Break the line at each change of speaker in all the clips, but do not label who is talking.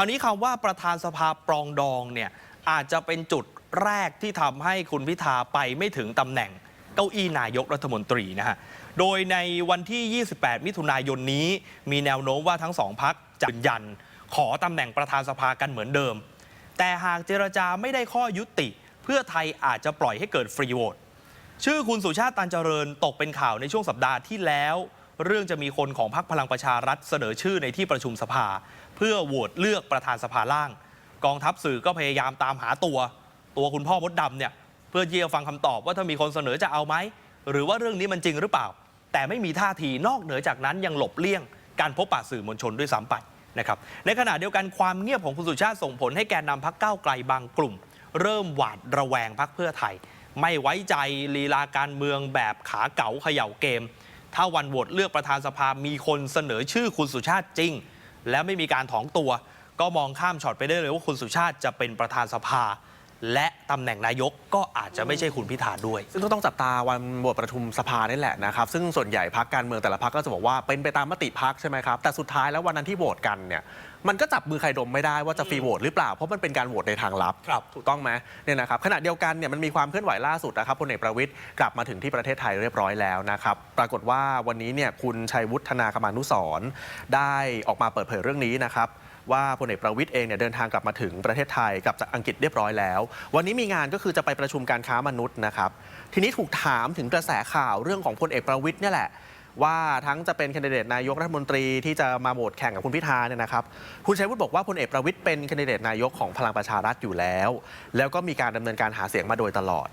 ราวนี้คำว่าประธานสภาปรองดองเนี่ยอาจจะเป็นจุดแรกที่ทำให้คุณพิธาไปไม่ถึงตำแหน่งเก้าอี้นายกรัฐมนตรีนะฮะ โดยในวันที่ 28 มิถุนายนนี้ มีแนวโน้มว่าทั้งสองพักจะยืนยัน ขอตำแหน่งประธานสภากันเหมือนเดิม แต่หากเจรจาไม่ได้ข้อยุติ เพื่อไทยอาจจะปล่อยให้เกิดฟรีโหวตชื่อคุณสุชาติตันเจริญตกเป็นข่าวในช่วงสัปดาห์ที่แล้ว เรื่องจะมีคนของพรรคพลังประชารัฐเสนอชื่อในที่ประชุมสภา เพื่อโหวตเลือกประธานสภาล่าง กองทัพสื่อก็พยายามตามหาตัว ตัวคุณพ่อมดดำเนี่ยเพื่อเยี่ยฟังคำตอบว่าถ้ามีคนเสนอจะเอาไหมหรือว่าเรื่องนี้มันจริงหรือเปล่า แต่ไม่มีท่าทีนอกเหนือจากนั้นยังหลบเลี่ยง การพบปะสื่อมวลชนด้วยซ้ำไปนะครับในขณะเดียวกันความเงียบของคุณสุชาติส่งผลให้แกนนำพักก้าวไกลบางกลุ่ม เริ่มหวาดระแวงพักเพื่อไทย ไม่ไว้ใจลีลาการเมืองแบบขาเก๋าเขย่าเกม ถ้าวันโหวตเลือกประธานสภามีคนเสนอชื่อคุณสุชาติจริง และไม่มีการถองตัว ก็มองข้ามช็อตไปได้เลยว่าคุณสุชาติจะเป็นประธานสภา และตำแหน่งนายกก็อาจจะไม่ใช่คุณพิธาด้วย
ซึ่งก็ต้องจับตาวันโหวตประชุมสภานี่แหละนะครับ ซึ่งส่วนใหญ่พักการเมืองแต่ละพักก็จะบอกว่าเป็นไปตามมติพักใช่ไหมครับ แต่สุดท้ายแล้ววันนั้นที่โหวตกันเนี่ยมันก็จับมือใครดมไม่ได้ว่าจะฟรีโหวตหรือเปล่า เพราะมันเป็นการโหวตในทางลับ
ครับ
ถูกต้องไหมเนี่ยนะครับขณะเดียวกันเนี่ยมันมีความเคลื่อนไหวล่าสุดนะครับพลเอกประวิตยกลับมาถึงที่ประเทศไทยเรียบร้อยแล้วนะครับปรากฏว่าวันนี้เนี่ยคุณชัยวุฒนาคมานุสรณ์ได้ออกมาเปิดเผยเรื่องนี้นะครับ ว่าพลเอกประวิตยเองเนี่ยเดินทางกลับมาถึงประเทศไทยกลับจากอังกฤษเรียบร้อยแล้ว วันนี้มีงานก็คือจะไปประชุมการค้ามนุษย์นะครับทีนี้ถูกถามถึงกระแสข่าวเรื่องของพลเอกประวิตยเนี่ยแหละว่าทั้งจะเป็นคนดิเดตนายกรัฐมนตรีที่จะมาโหวตแข่งกับคุณพิธาเนี่ยนะครับ คุณชัยวุฒิบอกว่าพลเอกประวิตยเป็นคนดิเดตนายกของพลังประชารัฐอยู่แล้ว แล้วก็มีการดำเนินการหาเสียงมาโดยตลอด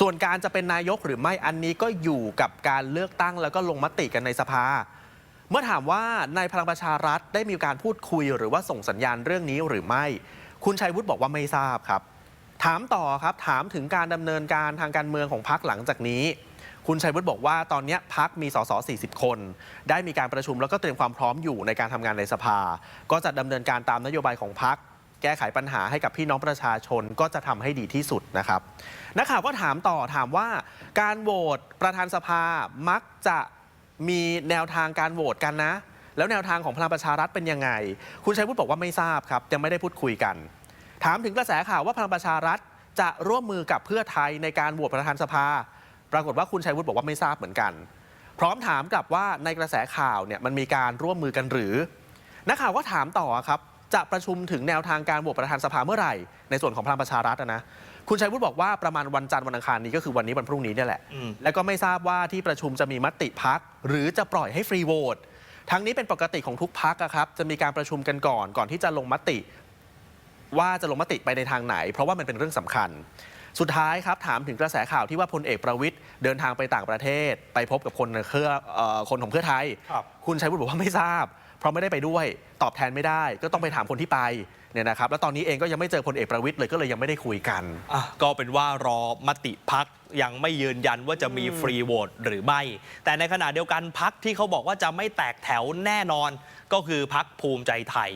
ส่วนการจะเป็นนายกหรือไม่อันนี้ก็อยู่กับการเลือกตั้งแล้วก็ลงมติกันในสภา เมื่อถามว่าในพลังประชารัฐได้มีการพูดคุยหรือว่าส่งสัญญาณเรื่องนี้หรือไม่ คุณชัยวุฒิบอกว่าไม่ทราบครับ ถามต่อครับถามถึงการดำเนินการทางการเมืองของพรรคหลังจากนี้ คุณชัยวุฒิบอกว่าตอนนี้พักมีสส40 คน ได้มีการประชุมแล้วก็เตรียมความพร้อมอยู่ในการทำงานในสภา ก็จะดำเนินการตามนโยบายของพรรคแก้ไขปัญหาให้กับพี่น้องประชาชนก็จะทำให้ดีที่สุดนะครับนักข่าวก็ถามต่อถามว่า การโหวตประธานสภามักจะ มีแนวทางการโหวตกันนะ แล้วแนวทางของพลังประชารัฐเป็นยังไง คุณชัยวุฒิบอกว่าไม่ทราบครับยังไม่ได้พูดคุยกัน ถามถึงกระแสข่าวว่าพลังประชารัฐจะร่วมมือกับเพื่อไทยในการโหวตประธานสภา ปรากฏว่าคุณชัยวุฒิบอกว่าไม่ทราบเหมือนกัน พร้อมถามกลับว่าในกระแสข่าวเนี่ยมันมีการร่วมมือกันหรือ นักข่าวก็ถามต่อครับ จะประชุมถึงแนวทางการโหวตประธานสภาเมื่อไหร่ ในส่วนของพลังประชารัฐอะนะ คุณชัยวุฒิบอกว่าประมาณวันจันทร์วันอังคารนี้ก็คือวันนี้วันพรุ่งนี้เนี่ยแหละ
อืม
และก็ไม่ทราบว่าที่ประชุมจะมีมติพักหรือจะปล่อยให้ฟรีโหวต ทั้งนี้เป็นปกติของทุกพักครับ จะมีการประชุมกันก่อน ก่อนที่จะลงมติ ว่าจะลงมติไปในทางไหน เพราะว่ามันเป็นเรื่องสำคัญ สุดท้ายครับถามถึงกระแสข่าวที่ว่าพลเอกประวิทย์เดินทางไปต่างประเทศ ไปพบกับคนในเครือเอ่อคนของเพื่อไทย
ครับ
คุณชัยวุฒิบอกว่าไม่ทราบ เพราะไม่ได้ไปด้วยตอบแทนไม่ได้ ก็ต้องไปถามคนที่ไป เนี่ยนะครับแล้วตอนนี้เองก็ยังไม่เจอพลเอกประวิทย์เลยก็เลยยังไม่ได้คุยกัน
อะก็เป็นว่ารอมติพักยังไม่ยืนยันว่าจะมีฟรีโหวตหรือไม่ แต่ในขณะเดียวกันพักที่เขาบอกว่าจะไม่แตกแถวแน่นอน ก็คือพักภูมิใจไทย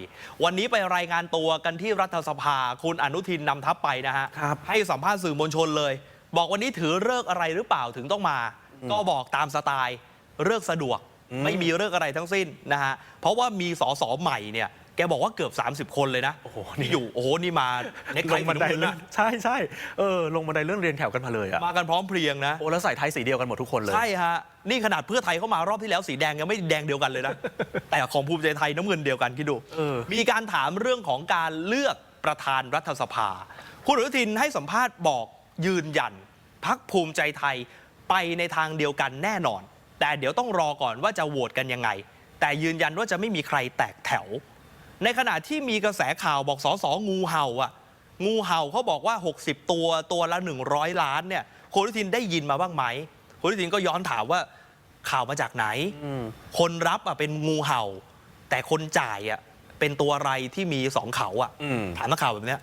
วันนี้ไปรายงานตัวกันที่รัฐสภาคุณอนุทินนำทัพไปนะฮะ
ครับ
ให้สัมภาษณ์สื่อมวลชนเลย บอกวันนี้ถือเลิกษ์อะไรหรือเปล่าถึงต้องมา ก็บอกตามสไตล์เลิกษ์สะดวก
อืม
ไม่มีเลิกษ์อะไรทั้งสิ้นนะฮะ เพราะว่ามีสสใหม่เนี่ย แกบอกว่าเกือบ 30 คนเลยนะ
โอ้โห
นี่อยู่ โอ้โห นี่มาเน็กไท
ลงบันได
สีำเงิ
เลื่อนใช่ใช่เออ ลงบันไดเลื่อนเรียนแถวกันมาเลยอะ
มากันพร้อมเพรียงนะ
โอ้แล้วใส่ไทยสีเดียวกันหมดทุกคนเลย
ใช่ฮะ นี่ขนาดเพื่อไทยเข้ามารอบที่แล้วสีแดงยังไม่แดงเดียวกันเลยนะ แต่ของภูมิใจไทยน้ำเงินเดียวกันคิดดู
เออ
มีการถามเรื่องของการเลือกประธานรัฐสภา คุณอนุทินให้สัมภาษณ์บอกยืนยันพักภูมิใจไทยไปในทางเดียวกันแน่นอน แต่เดี๋ยวต้องรอก่อนว่าจะโหวตกันยังไง แต่ยืนยันว่าจะไม่มีใครแตกแถว ในขณะที่มีกระแสข่าวบอกสอสองูเห่าอะ งูเห่าเขาบอกว่า 60 ตัวตัวละ 100 ล้านเนี่ยคุณอนุทินได้ยินมาบ้างไหมคุณอนุทินก็ย้อนถามว่าข่าวมาจากไหน
อืม
คนรับอะเป็นงูเห่า แต่คนจ่ายอะเป็นตัวอะไรที่มีสองเขาอะ
อืม
ถามนักข่าวแบบเนี้ย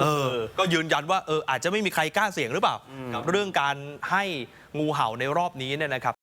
เออ ก็ยืนยันว่าเอออาจจะไม่มีใครกล้าเสี่ยงหรือเปล่า กับเรื่องการให้งูเห่าในรอบนี้เนี่ยนะครับ